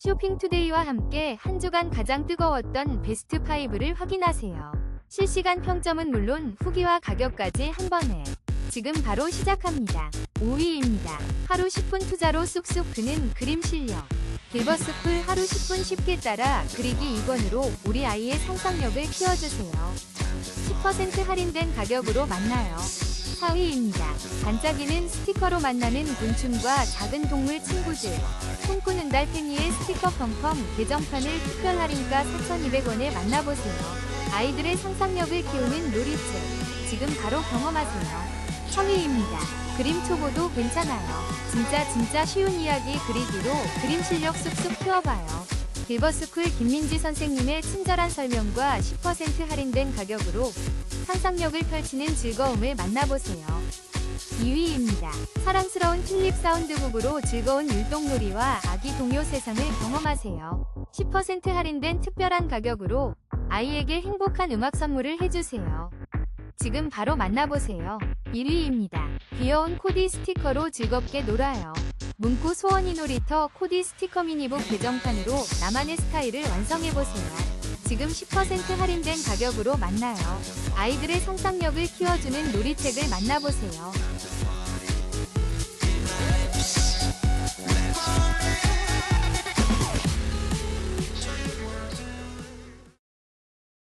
쇼핑투데이와 함께 한 주간 가장 뜨거웠던 베스트 5를 확인하세요. 실시간 평점은 물론 후기와 가격까지 한 번에 지금 바로 시작합니다. 5위입니다. 하루 10분 투자로 쑥쑥 크는 그림 실력. 길버스풀 하루 10분 쉽게 따라 그리기 2권으로 우리 아이의 상상력을 키워주세요. 10% 할인된 가격으로 만나요. 4위입니다. 반짝이는 스티커로 만나는 곤충과 작은 동물 친구들. 꿈꾸는 달 페니의 스티커 펑펑 개정판을 특별 할인가 4,200원에 만나보세요. 아이들의 상상력을 키우는 놀이책. 지금 바로 경험하세요. 3위입니다. 그림 초보도 괜찮아요. 진짜 진짜 쉬운 이야기 그리기로 그림 실력 쑥쑥 키워봐요. 길버스쿨 김민지 선생님의 친절한 설명과 10% 할인된 가격으로 상상력을 펼치는 즐거움을 만나보세요. 2위입니다. 사랑스러운 튤립 사운드북으로 즐거운 율동놀이와 아기 동요 세상을 경험하세요. 10% 할인된 특별한 가격으로 아이에게 행복한 음악 선물을 해주세요. 지금 바로 만나보세요. 1위입니다. 귀여운 코디 스티커로 즐겁게 놀아요. 문구 소원이 놀이터 코디 스티커 미니북 개정판으로 나만의 스타일을 완성해보세요. 지금 10% 할인된 가격으로 만나요. 아이들의 상상력을 키워주는 놀이책을 만나보세요.